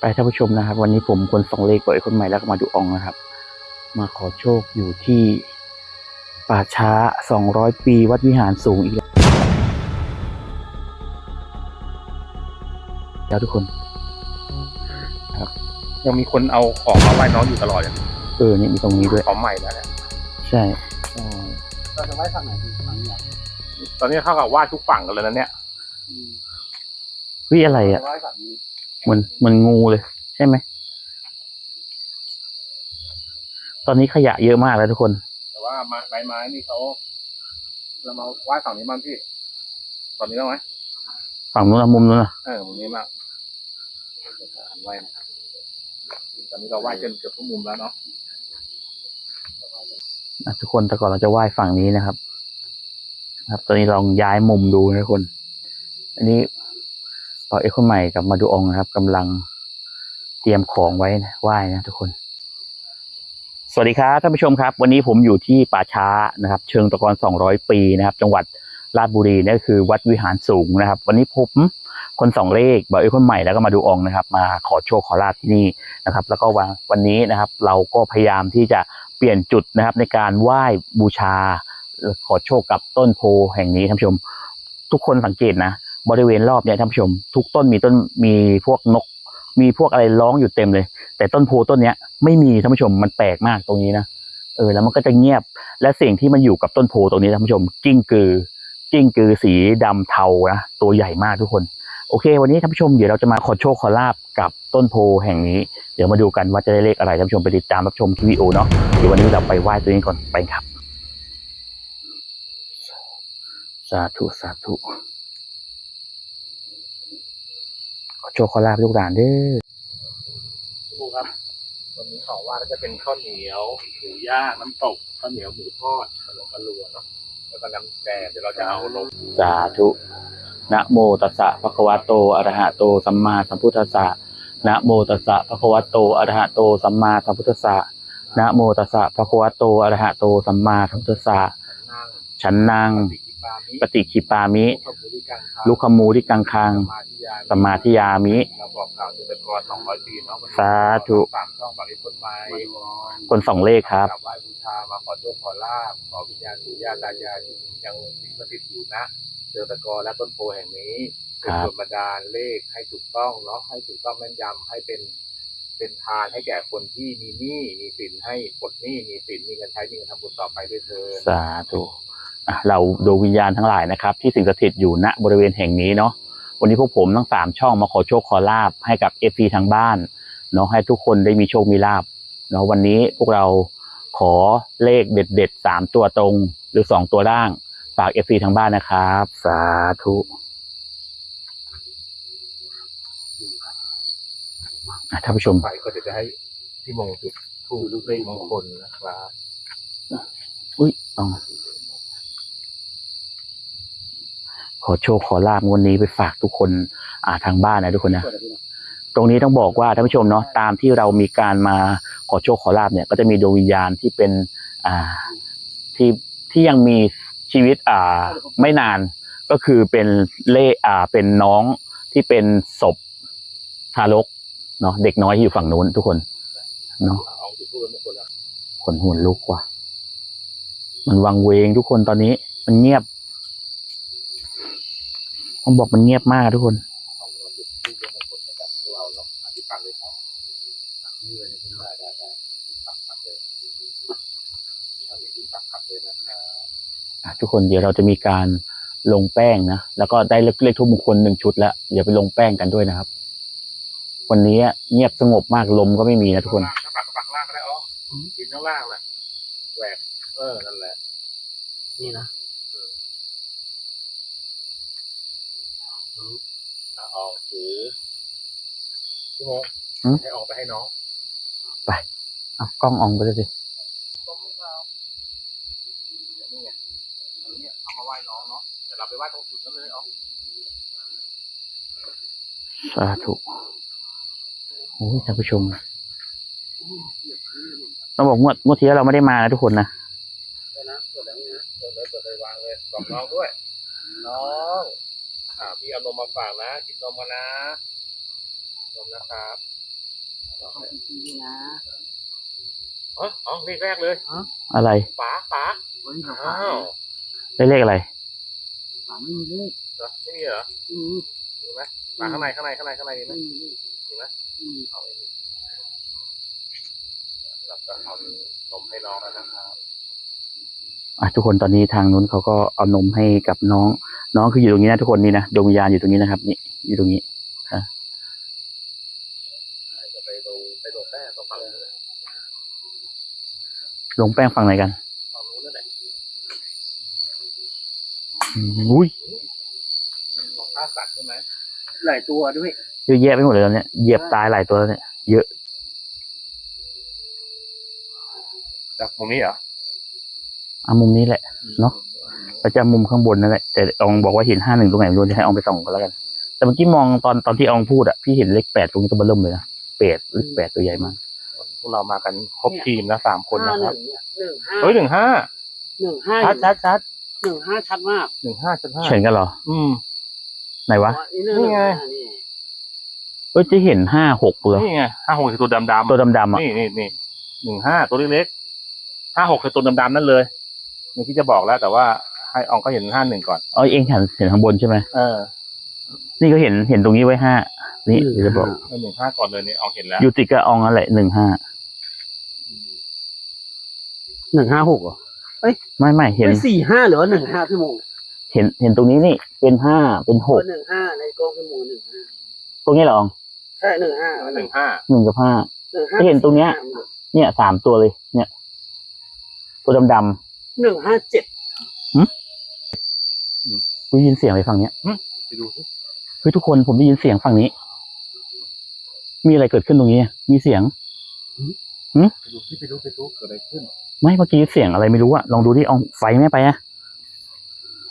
ไปท่านผู้ชมนะครับ วันนี้ผมคนสองเลขเปิดคนใหม่แล้วก็มาดูอองนะครับ มาขอโชคอยู่ที่ป่าช้าสองร้อยปีวัดวิหารสูงอีกแล้วแล้วทุกคนยังมีคนเอาของมาไหว้น้องอยู่ตลอดอย่างเออเนี่ยมีตรงนี้ด้วยของใหม่แล้วเนี่ยใช่เราจะไหว้ฝั่งไหนดีฝั่งนี้เหรอตอนนี้เท่ากับไหว้ทุกฝั่งกันเลยนะเนี่ยอืมวิอะไรอะไหว้ฝั่งนี้ เหมือนเหมันงูเลย ใช่ไหม ตอนนี้ขยะเยอะมากแล้วทุกคน แต่ว่าไม้ไม้ไม้นี่เขาเรามาไหว้ฝั่งนี้บ้างพี่ตอนนี้บ้างไหมฝั่งนู้นนะมุมนู้นนะเออมุมนี้มากไหว้นะครับตอนนี้เราไหว้จนเกือบทุกมุมแล้วเนาะอะทุกคนแต่ก่อนเราจะไหว้ฝั่งนี้นะครับ ครับ ตอนนี้ลองย้ายมุมดูนะทุกคน อันนี้ ต่อเอกคนใหม่กับมาดูองนะครับกำลังเตรียมของไว้นะไหว้นะทุกคน สวัสดีครับท่านผู้ชมครับ วันนี้ผมอยู่ที่ป่าช้านะครับ เชิงตะกอน200 ปีนะครับ จังหวัดราชบุรีนั่คือวัดวิหารสูงนะครับ วันนี้ผมคนสองเลขบอกเอคนใหม่แล้วก็มาดูองนะครับ มาขอโชคขอลาบที่นี่นะครับ แล้วก็วันวันนี้นะครับ เราก็พยายามที่จะเปลี่ยนจุดนะครับ ในการไหว้บูชา ขอโชคกับต้นโพแห่งนี้ท่านผู้ชม ทุกคนสังเกตนะ บริเวณรอบเนี่ยท่านผู้ชม ทุกต้นมีต้นมีพวกนก มีพวกอะไรร้องอยู่เต็มเลย แต่ต้นโพต้นเนี้ยไม่มีท่านผู้ชมมันแปลกมากตรงนี้นะเออแล้วมันก็จะเงียบ และสิ่งที่มันอยู่กับต้นโพตรงนี้ท่านผู้ชม กิ้งกือ กิ้งกือสีดำเทานะตัวใหญ่มากทุกคนโอเค วันนี้ท่านผู้ชมเดี๋ยวเราจะมาขอโชคขอลาบกับต้นโพแห่งนี้ เดี๋ยวมาดูกันว่าจะได้เลขอะไรท่านผู้ชมไปติดตามรับชมคลิปวิดีโอเนาะเดี๋ยววันนี้เราไปไหว้ตัวนี้ก่อนไปครับ สาธุสาธุ ขอโชคขอลาบลูกหลานเด้อดูครับวันนี้ของไหว่าก็จะเป็นข้าวเหนียวหมูย่างน้ำตกข้าวเหนียวหมูทอดขนมปลาลัวเนาะแล้วก็น้ำแกงเดี๋ยวเราจะเอาลงสาธุนะโมตัสสะภะคะวะโตอะระหะโตสัมมาสัมพุทธัสสะนะโมตัสสะภะคะวะโตอะระหะโตสัมมาสัมพุทธัสสะนะโมตัสสะภะคะวะโตอะระหะโตสัมมาสัมพุทธัสสะนั่งฉันนาง ปฏิกิปามิปฏิคิปามิลูลุกคมูที่กังคัง สมาธิยามิสมาธิยามิเราบอกกล่าวจะเป็นกรสองร้อยปีเนาะสาธุสามช่องบริสุทธิ์ไม้คนสองเลขครับกราบไหว้บูชามาขอโชคขอลาบขอวิญญาณปู่ย่าตายายที่ยังสิงสถิตอยู่นะเจอตะกอและต้นโพแห่งนี้คเป็นรับดลบันดาลเลขให้ถูกต้องเนาะให้ถูกต้องแม่นยำให้เป็นเป็นทานให้แก่คนที่มีหนี้มีสินให้ปลดหนี้มีสินมีเงินใช้มีเงินทำบุญต่อไปด้วยเธอญสาธุอะ เราดวงวิญญาณทั้งหลายนะครับ ที่สิงสถิตอยู่ณบริเวณแห่งนี้เนาะวันนี้พวกผมทั้งสามช่องมาขอโชคขอลาบให้กับเอฟซีทางบ้านเนาะให้ทุกคนได้มีโชคมีลาบเนาะวันนี้พวกเราขอเลขเด็ดเด็ดๆสามตัวตรงหรือสองตัวล่างฝากเอฟซีทางบ้านนะครับ สาธุอะท่านผู้ชม ไปก็จะให้ที่มงจุดถูกเลขมงคลนะครับ อุ้ยเอา ขอโชคขอลาบงวันนี้ไปฝากทุกคนอ่าทางบ้านนะทุกคนนะเปิดอะไรพี่เนาะตรงนี้ต้องบอกว่าท่านผู้ชมเนาะตามที่เรามีการมาขอโชคขอลาบเนี่ย ก็จะมีดวงวิญญาณที่เป็นอ่าที่ที่ยังมีชีวิตอ่าไม่นานก็คือเป็นเล่อ่าเป็นน้องที่เป็นศพทารกเนาะเด็กน้อยที่อยู่ฝั่งนู้นทุกคนเนาะเอาจุดทูบมงคลนะขนหัวลุกว่ะมันวังเวงทุกคนตอนนี้ มันเงียบ ต้องบอกมันเงียบมากทุกคนเอามาจุดทูบมงคลให้กับพวกเราเนาะอธิษฐานเลยครับนี่เลยนะพี่น้องได้ได้ได้ปักปักเลยทำที่ปักปักเลยนะครับอะทุกคนเดี๋ยวเราจะมีการลงแป้งนะ แล้วก็ได้เลขเลขทุกมงคลหนึ่งชุดแล้วเดี๋ยวไปลงแป้งกันด้วยนะครับ วันนี้เงียบสงบมากลมก็ไม่มีนะทุกคนถ้าปักก็ปักล่างก็ได้อ๋อกินข้างล่างแหละแหวกเออนั่นแหละ นี่นะ อาออกถือพี่โมหืมให้ออกไปให้น้องเอากล้องอองไปเลยสิต้มมะพร้าวนี่ไงอันนี้เอามาไหว้น้องเนาะเดี๋ยวเราไปไหว้ตรงจุดนั้นเลยอ๋อสาธุโอ้ยท่านผู้ชมต้องบอกงวดงวดที่แล้วเราไม่ได้มานะทุกคนนะเปิดนะเปิดแล้วนี่นะเปิดเลยเปิดเลยวางเลยบอกน้องด้วย น้องอ่า พี่เอานมมาฝากนะ กินนมมานะนมนะครับต้องจริงๆนะอ๋ออ๋อเลขแรกเลยอะไรฝาฝาเฮ้ยเราอ้าฝาวได้เลขอะไรฝาไม่มีเลขเหรอไม่มีเหรอไม่มีมีไหมฝาข้างในข้างในข้างในข้างในมีไหมไม่มีเลขมีไหมไม่มีเอาไม่มีแล้วก็เอานมให้น้องแล้วนะครับอะทุกคนตอนนี้ทางนู้นเขาก็เอานมให้กับน้อง น้องคืออยู่ตรงนี้นะทุกคนนี่นะดวงวิญญาณอยู่ตรงนี้นะครับ นี่อยู่ตรงนี้จะไปดูไปดูแป้งตรงฝั่งนู้นแหละลงแป้งฝั่งไหนกันฝั่งนู้นนั่นแหละอืมอุ้ยของท่าสัตว์ใช่ไหมหลายตัวด้วยเยอะแยะไปหมดเลยตอนเนี้ยเหยียบตายหลายตัวแล้วเนี่ยจากตรงนี้เหรอเอามุมนี้แหละ เนอะ เราจะมุมข้างบนนั่นแหละแต่อองบอกว่าเห็นห้าหนึ่งตรงไหนไม่รู้จะให้อองไปส่องกันแล้วกัน แต่เมื่อกี้มองตอนตอนที่อองพูดอะพี่เห็นเลขแปดตรงนี้ตัวเบอร์เริ่มเลยนะแปดเลขแปดตัวใหญ่มากพวกเรามากันครบทีมนะสามคนห้านะหครับนึ่งเนี่ยหนึ่งห้าเฮ้ยหนึ่งห้าหนึ่งห้าชัดชัดชัดหนึ่งห้าชัดมากหนึ่งห้าชัดห้าเฉินกันเหรอ อืม ไหนวะนี่หนึ่งนี่ไงห้านี่เอ้ยจะเห็นห้าหกเลยนี่ไงห้าหกคือตัวดำดำตัวดำๆอะนี่นี่นี่หนึ่งห้าตัวเล็กๆห้าหกคือตัวดำๆนั่นเลยเมื่อกี้จะบอกแล้วแต่ว่า ให้อองก็เห็นห้าหนึ่งก่อนอ๋อเองเห็นเห็นข้างบนใช่ไหมเออ นี่ก็เห็นเห็นตรงนี้ไว้ห้านี่เดี๋ยวจะบอกหนึ่งห้าก่อนเลยนี่อองเห็นแล้วอยู่ติดกับอองนั่นแหละหนึ่งห้าหนึ่งห้าหกเหรอไม่ไม่เห็นไม่สี่ห้าหรือว่าหนึ่งห้าพี่โมงเห็นเห็นตรงนี้นี่ เป็นห้าเป็นหกหนึ่งห้าในกล้องพี่โมงหนึ่งห้าตรงนี้เหรออองใช่หนึ่งห้าหนึ่งห้าหนึ่งกับห้าหนึ่งห้าเห็นตรงเนี้ย เนี่ยสามตัวเลย เนี่ย ตัวดำหนึ่งห้าเจ็ดๆ กูได้ยินเสียงอะไรฝั่งเนี้ยไปดูสิเฮ้ยทุกคนผมได้ยินเสียงฝั่งนี้ มีอะไรเกิดขึ้นตรงนี้ มีเสียงไปดูสิไปดูไปดูเกิดอะไรขึ้น ไม่เมื่อกี้เสียงอะไรไม่รู้อะลองดูที่เอาไฟแม่ไปอะ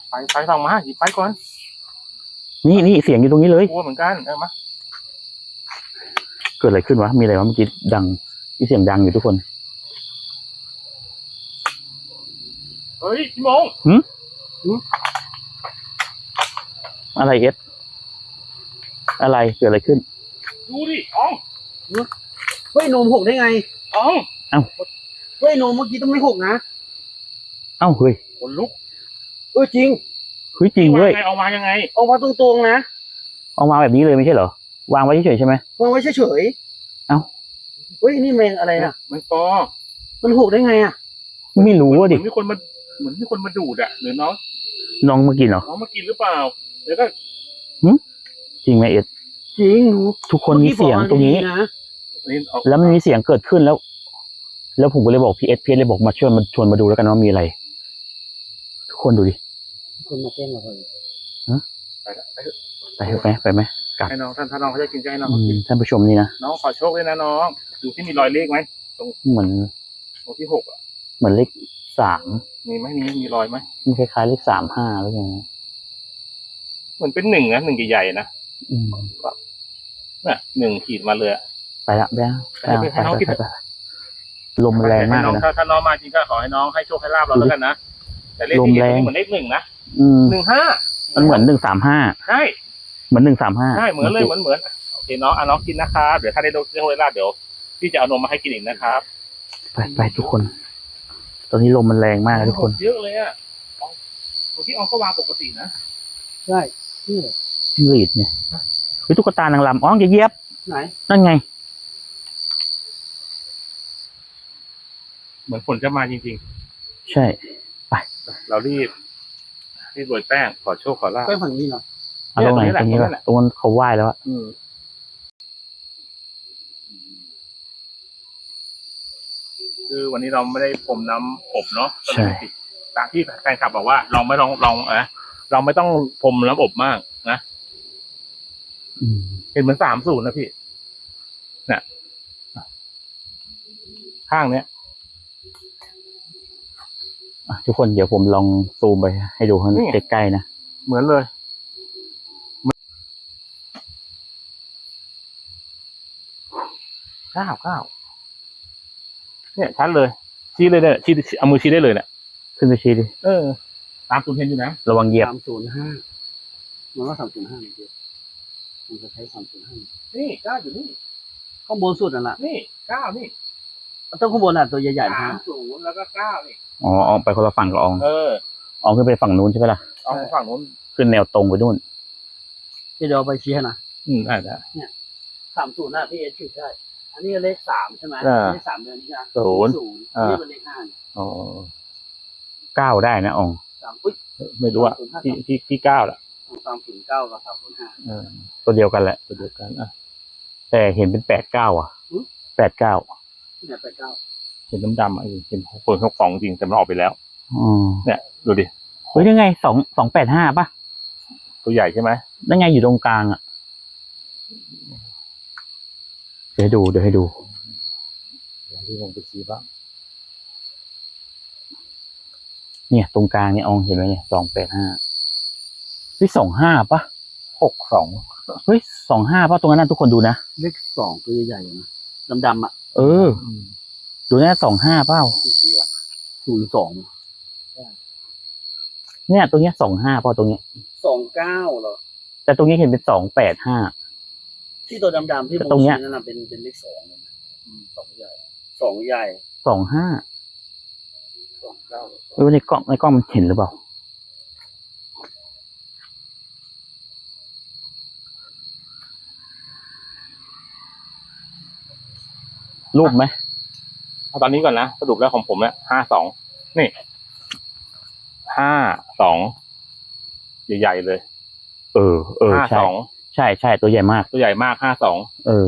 ไฟไฟส่องมาหยิบไฟก่อน นี่นี่เสียงอยู่ตรงนี้เลยกลัวเหมือนกันเออมาเกิดอะไรขึ้นวะ มีอะไรวะเมื่อกี้ดังมีเสียงดังอยู่ทุกคน เฮ้ยพี่โมง อะไรเอสอะไรเกิดอะไรขึ้น ดูดิอองเฮ้ยนมหกได้ไงอองเฮ้ยนมเมื่อกี้ต้องไม่หกนะเอ้าเฮ้ยขนลุกเออจริงเฮ้ยจริงเว้ยไงเอามายังไงออกมาตรงๆนะเอาวางแบบนี้เลยไม่ใช่เหรอ วางไว้เฉยๆใช่ไหมวางไว้เฉยๆเอ้าเฮ้ยนี่แมงอะไรน่ะมันปอมันหกได้ไงอะไม่รู้ว่าดิเหมือนมีคนมาเหมือนมีคนมาดูดอะหรือน้องน้องมากินเหรอน้องมากินหรือเปล่า แล้วก็จริงไหมเอสจริงหนูทุกคนมีเสียงตรงนี้เมื่อกี้บอกว่าดีๆนะนี่เอาแล้วมันมีเสียงเกิดขึ้นแล้ว แล้วผมก็เลยบอกพีเอสพีเอสเลยบอกมาช่วยมาชวนมาดูแล้วกันว่ามีอะไร ทุกคนดูดิคนมาแกล้งเราเลยไปละไปเถอะไปเถอะไปไปไหมให้น้องท่านถ้าน้องเขาจะกินก็ให้น้องอืเขามกินท่านผู้ชมนี่นะน้องขอโชคด้วยนะน้องดูที่มีรอยเลขไหมเหมือนตรงที่หกอะเหมือนเลขสามมีไหมมีมีรอยไหมมันคล้ายๆเลขสามห้าแล้วยังไง เหมือนเป็นหนึ่งนะหนึ่งใหญ่ๆนะอืมน่ะหนึ่งขีดมาเลยอะ ไปละไปละไปละไปไปให้น้องไปกิน ไปไปลมมันแรงมากให้น้องนะ ถ้าถ้าน้องมาจริงก็ขอให้น้องให้โชคให้ลาบเราแล้วกันนะแต่เลขลมที่เห็นแรงเหมือนเลขหนึ่งนะอืมหนึ่งห้ามันเหมือนหนึ่งสามห้าใช่เหมือนหนึ่งสามห้าใช่เหมือนเลยเหมือนเหมือนโอเคน้องอะน้องกินนะครับเดี๋ยวถ้าได้โชคได้ลาบเดี๋ยวพี่จะเอานมมาให้กินอีกนะครับไปไปทุกคน ตอนนี้ลมมันแรงมากนะทุกคน เยอะเลยอะอองเมื่อกี้อองก็วางปกตินะใช่นี่ จิ้งหรีดเนี่ยเฮ้ยตุ๊กตานางลำอ๋ออย่าเหยียบไหน นั่นไง เหมือนฝนจะมาจริงใช่ ๆ เรารีบรีบโรยแป้งขอโชคขอลาบ ไปฝั่งนี้เหรอเอาตรงไหนเนี่ยตรงนี้ตรงนี้ป่ะแหละตรงนั้นเขาไหว้แล้วอะอืมคือวันนี้เราไม่ได้พรมน้ำอบเนาะก็เลยติดตามที่แฟนคลับบอกว่าเราไม่ต้องลองเอะ เราไม่ต้องพรมน้ำอบมากนะอืมเห็นเหมือนสามศูนย์นะพี่เนี่ยข้างเนี้ยอะทุกคนเดี๋ยวผมลองซูมไปให้ดูข้างใกล้ๆนะเหมือนเลย เก้าเก้า เนี่ยชัดเลย ชี้เลยเนี่ยชี้เอามือชี้ได้เลยเนี่ยขึ้นไปชี้ดิ เออ ตามคุณเห็นอยู่นะระวังเหยียบสามศูนย์ห้ามันว่าสามศูนย์ห้าเดียวมันจะใช้สามศูนย์ห้านี่เก้าอยู่นี่ข้างบนสุดนั่นแหละนี่เก้านี่ต้องข้างบนอะตัวใหญ่ๆนะสามฮะศูนย์แล้วก็เก้านี่อ๋ออองไปคนละฝั่งกับอองเอออองขึ้นไปฝั่งนู้นใช่ไหมล่ะเอาฝั่งนู้นขึ้นแนวตรงไปนู่นที่เดี๋ยวเอาไปชี้ให้นะอืมได้ได้ สามศูนย์น่ะพี่เอชื่อใช่อันนี้เลขสามใช่ไหมอ่าเลขสามเดือนนี้นะศูนย์ศูนย์อ่านี่เป็นเลขห้าเนี่ยอ๋อเก้าได้นะอองสามอุ้ยไม่รู้อะที่ที่ที่เก้าแหละสามศูนย์เก้ากับสามศูนย์ห้าเออตัวเดียวกันแหละ ตัวเดียวกันอะแต่เห็นเป็นแปดเก้าอะอืมแปดเก้าที่ไหนไปเก้าเห็นดำๆอะเห็นคนหกสองจริงแต่มันออกไปแล้วอ๋อเนี่ยดูดิเฮ้ยยังไงสองสองแปดห้าป่ะ ตัวใหญ่ใช่ไหมนั่นไงอยู่ตรงกลางอะ เดี๋ยวให้ดูเดี๋ยวให้ดูเดี๋ยวที่ลงไปชี้บ้าง เนี่ย ตรงกลางเนี่ยอองเห็นไหมเนี่ยสองแปดห้าเฮ้ยสองห้าป่ะหกสองเฮ้ยสองห้าป่ะตรงนั้นนะทุกคนดูนะ เลขสองตัวใหญ่ๆอยู่นะดำๆอะเออ ดูนะสองห้าเปล่าชี้ก่อนศูนย์สองเนี่ย ตรงเนี้ยสองห้าเปล่าตรงเนี้ย สองเก้าเหรอ แต่ตรงนี้เห็นเป็นสองแปดห้า ที่ตัวดำๆที่แต่ตรงเนี้ยผมชี้นั่นน่ะเป็นเป็นเลขสองเลยนะอืมสองใหญ่สองใหญ่ สองห้า สองเก้าเออในกล้องในกล้องมันเห็นหรือเปล่า รูปไหมเอาตอนนี้ก่อนนะสรุปแล้วของผมเนี่ยห้าสองนี่ห้าสองใหญ่ๆเลย เออเออห้าใช่สองใช่ใช่ตัวใหญ่มาก ตัวใหญ่มากห้าสองเออ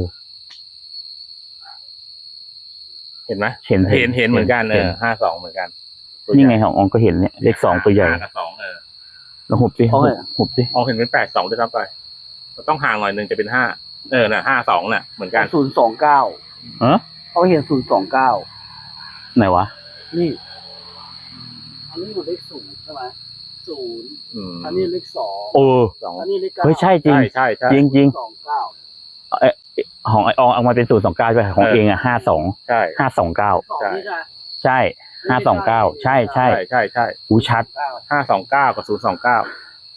เห็นไหมเห็นเห็นเห็นเหมือนกันเอห็อห้าสองเหมือนกัน ตัวนี่ใหไงญ่ของอองก็เห็นเนี่ยเลขสองตัวใหญ่ห้ากับสองเออแล้วหุบสิเพราะอะไรหุบสิเอาเห็นเป็นแปดสองด้วยซ้ำไปมันต้องห่างหน่อยหนึ่งจะเป็นห้าเออน่ะห้าสองน่ะ เหมือนกันศูนย์สองเก้าเออเขาเห็นศูนย์สองเก้าไหนวะ นี่ อันนี้อยู่เลขศูนย์ใช่ไหมศูนย์อืมอันนี้เลขสองโอ้สองอันนี้เลขเก้าเฮ้ยใช่จริง ใช่ใช่ใช่จริงจริงสองเก้าเออของไออองเอามาเป็นศูนย์สองเก้าใช่ไหมของเออเองอะห้าสองใช่ห้าสองเก้าสองนี่นะใช่ ห้าสองเก้าใช่ใช่ใช่ใช่ใช่หูชัดเก้าห้าสองเก้ากับศูนย์สองเก้า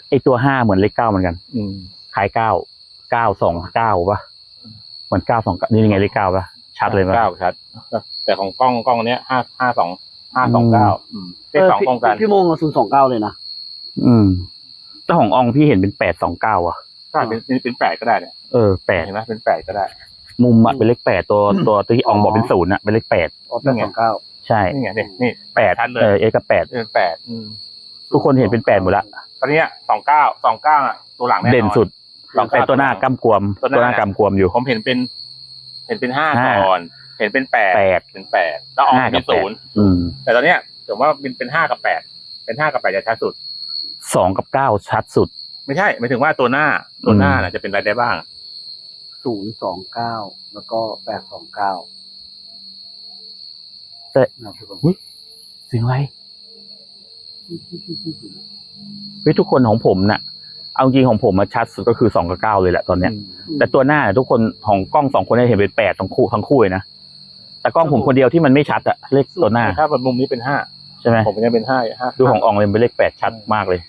ไอตัวห้าเหมือนเลขเก้าเหมือนกันอืมคล้ายเก้าเก้าสองเก้าป่ะเหมือนเก้าสองนี่ยังไงเลขเก้าป่ะชัดเลยป่ะเก้าชัด แต่ของกล้องกล้องเนี้ยห้าห้าสองห้าสองเก้าเลขสองตรงกันพี่โมงศูนย์สองเก้าเลยนะอืมแต่ของอองพี่เห็นเป็นแปดสองเก้าอะใช่เป็นเป็นเป็นแปดก็ได้เนี่ยเออแปดเห็นไหมเป็นแปดก็ได้ มุมอะเป็นเลขแปดตัวตัวตัวที่อองบอกเป็นศูนย์อะเป็นเลขแปดอ๋อแปดสองเก้า ใช่นี่ไงนี่นี่แปดชัดเลยเออเอกับแปดเป็นแปดอืมทุกคนเห็นเป็นแปดหมดละตอนเนี้ยสองเก้าสองเก้าอะตัวหลังแน่นอนเด่นสุดสองแต่เก้าตัวหน้ากำกวม ตัวหตัวหน้าน้ากำกวมอยู่ ผมเห็นเป็น เห็นเป็นห้าห้าก่อน เห็นเป็นแปดแปดเป็นแปดแล้วออกห้ากัเป็บนแปดศูนย์อืมแต่ตอนเนี้ยผมว่าเป็นเป็นห้ากับแปดเป็นห้ากับแปดจะชัดสุดสองกับเก้าชัดสุด ไม่ใช่หมายถึงว่าตัวหน้าตัวหน้าอืมน่ะจะเป็นอะไรได้บ้างศูนย์สองเก้าแล้วก็แปดสองเก้า แต่นะทุกคนเสียงอะไรเฮ้ยทุกคนของผมน่ะ เอาจริงของผมมาชัดสุดก็คือสองกับเก้าเลยแหละตอนเนี้ย แต่ตัวหน้าเนี่ยทุกคนของกล้องสองคนเนี่ยเห็นเป็นแปดทั้งคู่ทั้งคู่เลยนะแต่กล้องผมคนเดียวที่มันไม่ชัดอะเลขตัวหน้าถ้ามุมนี้เป็นห้าใช่ไหมผมยังเป็นห้าห้าดูของอองเลยเป็นเลขแปดชัดมากเลย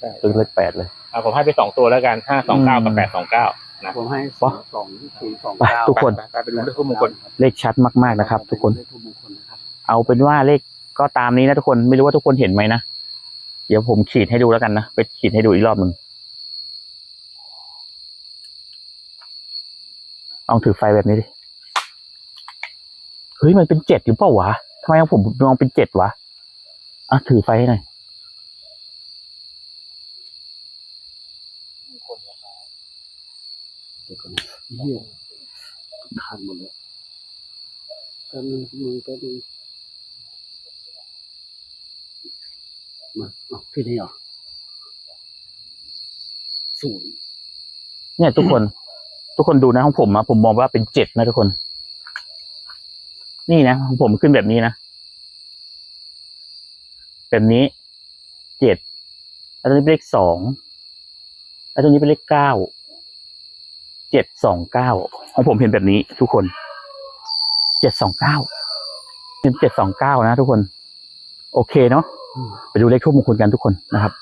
ใช่ตัวเลขแปดเลยอะผมให้ไปสองตัวแล้วกันห้าสองเก้ากับอืมแปดสองเก้านะผมให้วะสองศูนย์สองไปเก้าทุกคนไปไปไปดูเลขคู่มงคลเลขชัดมากๆนะครับ ทุกคน เอาเป็นว่าเลขก็ตามนี้นะทุกคนไม่รู้ว่าทุกคนเห็นไหมนะ เดี๋ยวผมขีดให้ดูแล้วกันนะ ไปขีดให้ดูอีกรอบหนึ่งลองถือไฟแบบนี้ดิ เฮ้ยมันเป็นเจ็ดหรือเปล่าวะทำไมของผมมองเป็นเจ็ดวะ อะถือไฟให้หน่อยเดี๋ยวก่อนนะเฮียทันหมดเลยแป๊บนึงมึงแป๊บนึง มาที่นี่เหรอศูนย์เนี่ย ทุกคน ทุกคนดูนะของผมอะผมมองว่าเป็นเจ็ดนะทุกคน นี่นะของผมขึ้นแบบนี้นะแบบนี้เจ็ดแล้วตรงนี้เป็นเลขสองแล้วตรงนี้เป็นเลขเก้าเจ็ดสองเก้าของผมเห็นแบบนี้ ทุกคนเจ็ดสองเก้าเป็นเจ็ดสองเก้านะทุกคน โอเคเนาะไปดูเลขทูบมงคลกันทุกคนนะครับ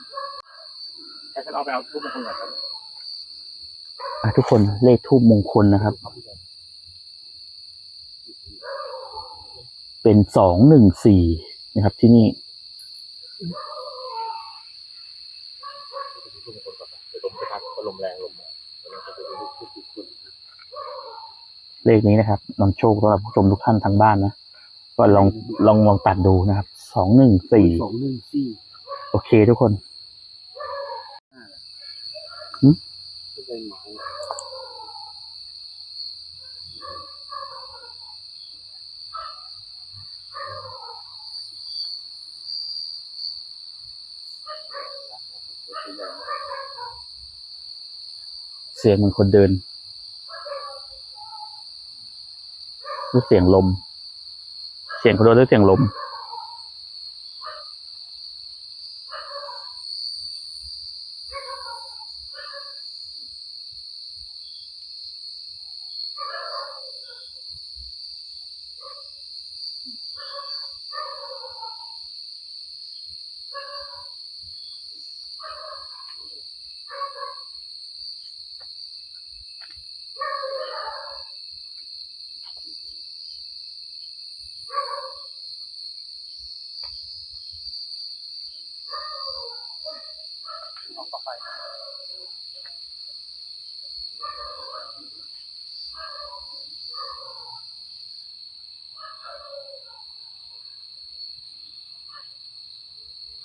ให้ฉันเอาไปเอารูปมงคลก่อนครับทุกคนเลขทูบมงคลนะครับ เป็นสองหนึ่งสี่นะครับที่นี่เลมแรงลมเลขนี้นะครับนำโชคสำหรับผู้ชมทุกท่านทางบ้านนะ ก็ลองลองลองตัดดูนะครับ สองหนึ่งสี่สองหนึ่งสี่โอเคทุกคนใบไม้เสียงเหมือนคนเดินหรือเสียงลม เสียงคนเดินหรือเสียงลม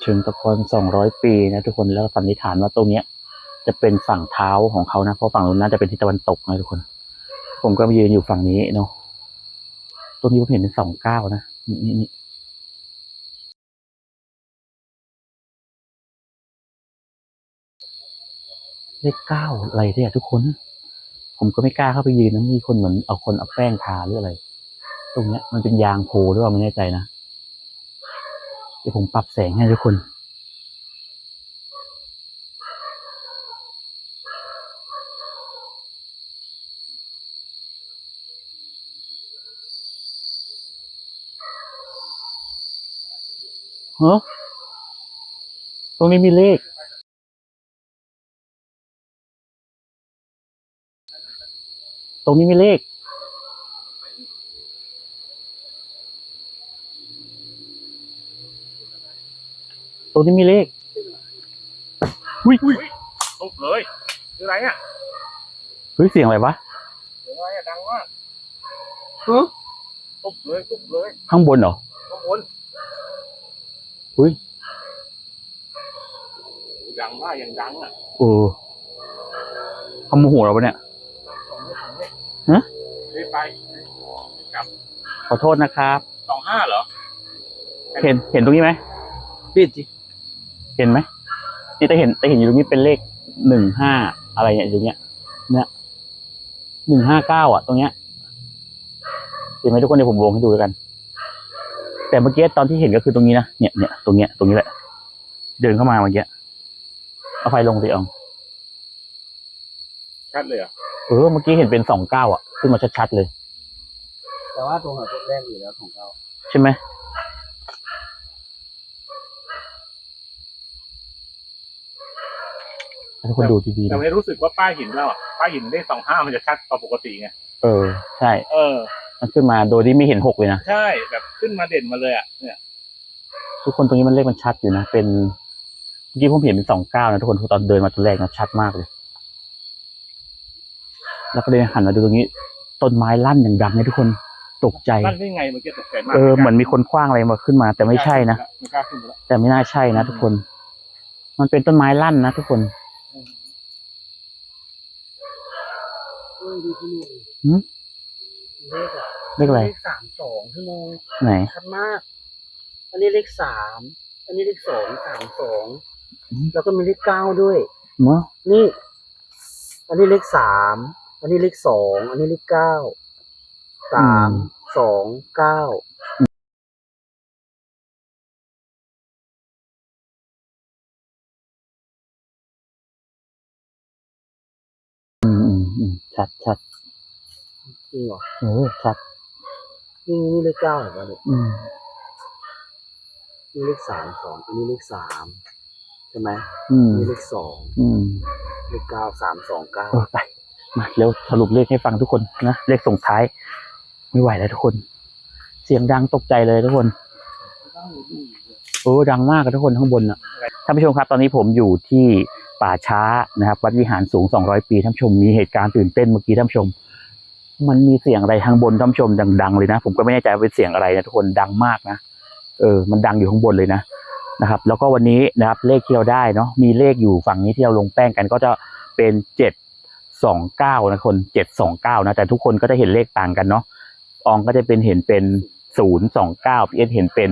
เชิงตะกอนสองร้อยปีนะทุกคนแล้วสันนิษฐานว่าตรงเนี้ย จะเป็นฝั่งเท้าของเขานะเพราะฝั่งนู้นน่าจะเป็นทิศตะวันตกนะทุกคน ผมก็มายืนอยู่ฝั่งนี้เนาะตรงนี้ผมเห็นเป็นสองเก้านะนี่นี่ เลขเก้าอะไรเนี่ยทุกคน ผมก็ไม่กล้าเข้าไปยืนนะมีคนเหมือนเอาคนเอาแป้งทาหรืออะไร ตรงเนี้ยมันเป็นยางโพหรือเปล่าไม่แน่ใจนะ เดี๋ยวผมปรับแสงให้ทุกคนฮะตรงนี้มีเลข ตรงนี้มีเลข ตรงนี้มีเลขอุ้ยตุบเลยคืออะไรอะเฮ้ยเสียงอะไรวะคืออะไรอะดังมากเฮ้ยตุบเลยตุบเลยข้างบนเหรอข้างบนอุ้ยดังมากยังดังอะเออเขาโมโหเราปะเนี่ยสองไม่สอง ไม่ฮะเฮ้ยไปขอโทษนะครับสองห้าเหรอ เห็นเห็นตรงนี้ไหมปิดสิเห็นไหมนี่แต่เห็นแต่เห็นอยู่ตรงนี้เป็นเลขหนึ่งห้าอะไรเนี่ยอยู่เนี้ยเนี่ยหนึ่งห้าเก้าอะ ตรงเนี้ยเห็นไหมทุกคนเดี๋ยวผมวงให้ดูแล้วกัน แต่เมื่อกี้ตอนที่เห็นก็คือตรงนี้นะเนี่ยเนี่ยตรงเนี้ยตรงนี้แหละ เดินเข้ามาเมื่อกี้เอาไฟลงสิเองชัดเลยเหรอะ เออเมื่อกี้เห็นเป็นสองเก้าอะ ขึ้นมาชัดๆเลย แต่ว่าตรงหัวแรกอยู่แล้วของเราใช่ไหมให้ทุกคนดูดีๆแต่นะไม่รู้สึกว่าป้ายหินเราอะป้ายหินเลขสองห้ามันจะชัดกว่าปกติไงเออ ใช่ เออ มันขึ้นมาโดยที่ไม่เห็นหกเลยนะ ใช่แบบขึ้นมาเด่นมาเลยอะเนี่ยทุกคนตรงนี้มันเลขมันชัดอยู่นะ เป็นเมื่อกี้ผมเห็นเป็นสองเก้านะทุกคนตอนเดินมาตัวแรกนะชัดมากเลย แล้วก็เลยหันมาดูตรงนี้ ต้นไม้ลั่นอย่างดังเลยทุกคนตกใจนั่นได้ไงเมื่อกี้ตกใจมากเออเหมือนมีคนคว้างอะไรมาขึ้นมา แต่ไม่ใช่นะไม่กล้าขึ้นไปแล้วแต่ไม่น่าใช่นะทุกคน มันเป็นต้นไม้ลั่นนะทุกคนเฮ้ยดูที่นี่หืมเลขอะเลขอะไรเลขสามสองชั่วโมงไหนชัดมาก อันนี้เลขสามอันนี้เลขสองสามสองอืมแล้วก็มีเลขเก้าด้วยเมื่อนี่ อันนี้เลขสาม อันนี้เลขสองอันนี้เลขเก้าสามสองเก้าอืมอืมอืมชัดชัดจริงเหรอเออชัดนี่นี่เลขเก้าเห็นไหมเนี่ยอืมนี่เลขสามสองอันนี้เลขสามใช่ไหมอืมอันนี่เลขสองอืมเลขเก้าสามสองเก้า เออไป มาเร็วสรุปเลขให้ฟังทุกคนนะเลขส่งท้าย ไม่ไหวแล้วทุกคน เสียงดังตกใจเลยทุกคนโอ้ดังมากทุกคนข้างบนอะท่านผู้ชมครับ ตอนนี้ผมอยู่ที่ป่าช้านะครับวัดวิหารสูง 200 ปีท่านผู้ชมมีเหตุการณ์ตื่นเต้นเมื่อกี้ท่านผู้ชม มันมีเสียงอะไรข้างบนท่านผู้ชมดังๆเลยนะ ผมก็ไม่แน่ใจว่าเป็นเสียงอะไรนะทุกคนดังมากนะเออ มันดังอยู่ข้างบนเลยนะนะครับ แล้วก็วันนี้นะครับ เลขที่เราได้เนาะมีเลขอยู่ฝั่งนี้ที่เราลงแป้งกันก็จะเป็นเจ็ด สองเก้านะคนเจ็ดสองเก้านะแต่ทุกคนก็จะเห็นเลขต่างกันเนาะอองก็จะเป็นเห็นเป็นศูนย์สองเก้าพีเอสเห็นเป็น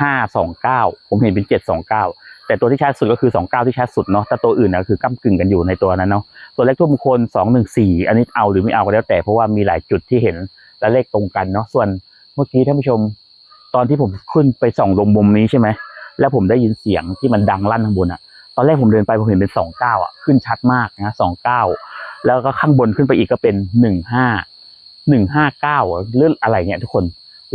ห้าสองเก้าผมเห็นเป็นเจ็ดสองเก้าแต่ตัวที่ชัดสุดก็คือสองเก้าที่ชัดสุดเนาะแต่ตัวอื่นนะคือก้ากึ่งกันอยู่ในตัวนั้นเนาะตัวเลขทูบมงคลสองหนึ่งสี่อันนี้เอาหรือไม่เอาก็แล้วแต่เพราะว่ามีหลายจุดที่เห็นและเลขตรงกันเนาะส่วนเมื่อกี้ท่านผู้ชมตอนที่ผมขึ้นไปส่องลงมุมนี้ใช่ไหมแล้วผมได้ยินเสียงที่มันดังลั่นข้างบนอะตอนแรกผมเดินไปผมเห็นเป็นสองเก้าอะขึ้นชัดมากนะสองเก้า แล้วก็ข้างบนขึ้นไปอีกก็เป็นหนึ่งห้าหนึ่งห้าเก้าเรื่ออะไรเนี่ยทุกคน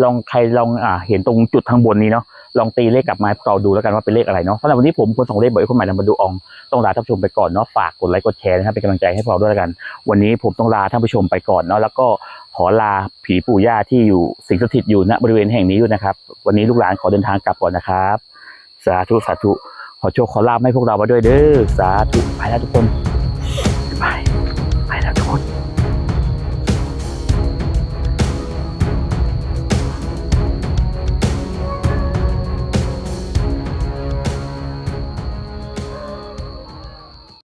ลองใครลองอ่าเห็นตรงจุดข้างบนนี้เนาะลองตีเลขกลับมาให้พวกเราดูแล้วกันว่าเป็นเลขอะไรเนาะสำหรับวันนี้ผมคนสองเลขบอกให้คนใหม่นำมาดูอองต้องลาท่านผู้ชมไปก่อนเนาะฝากกดไลค์กดแชร์นะครับเป็นกำลังใจให้พวกเราด้วยแล้วกัน วันนี้ผมต้องลาท่านผู้ชมไปก่อนเนาะแล้วก็ขอลาผีปู่ย่าที่อยู่สิงสถิตอยู่ณบริเวณแห่งนี้ด้วยนะครับ วันนี้ลูกหลานขอเดินทางกลับก่อนนะครับ สาธุสาธุขอโชคขอลาบให้พวกเรามาด้วยเด้อสาธุไปแล้วทุกคนไป